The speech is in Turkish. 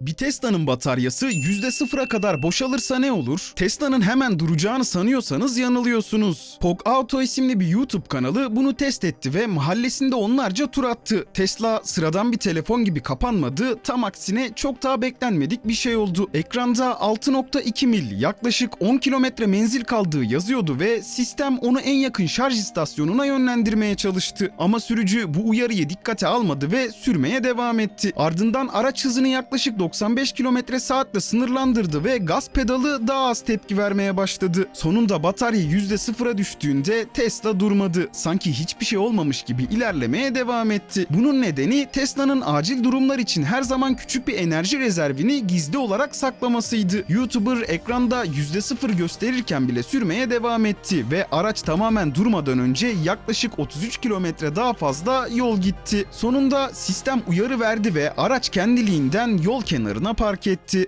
Bir Tesla'nın bataryası %0'a kadar boşalırsa ne olur? Tesla'nın hemen duracağını sanıyorsanız yanılıyorsunuz. Pog Auto isimli bir YouTube kanalı bunu test etti ve mahallesinde onlarca tur attı. Tesla sıradan bir telefon gibi kapanmadı, tam aksine çok daha beklenmedik bir şey oldu. Ekranda 6.2 mil yaklaşık 10 kilometre menzil kaldığı yazıyordu ve sistem onu en yakın şarj istasyonuna yönlendirmeye çalıştı. Ama sürücü bu uyarıyı dikkate almadı ve sürmeye devam etti. Ardından araç hızını yaklaşık 95 km saatle sınırlandırdı ve gaz pedalı daha az tepki vermeye başladı. Sonunda batarya %0'a düştüğünde Tesla durmadı. Sanki hiçbir şey olmamış gibi ilerlemeye devam etti. Bunun nedeni Tesla'nın acil durumlar için her zaman küçük bir enerji rezervini gizli olarak saklamasıydı. YouTuber ekranda %0 gösterirken bile sürmeye devam etti ve araç tamamen durmadan önce yaklaşık 33 kilometre daha fazla yol gitti. Sonunda sistem uyarı verdi ve araç kendiliğinden yol kenarına park etti.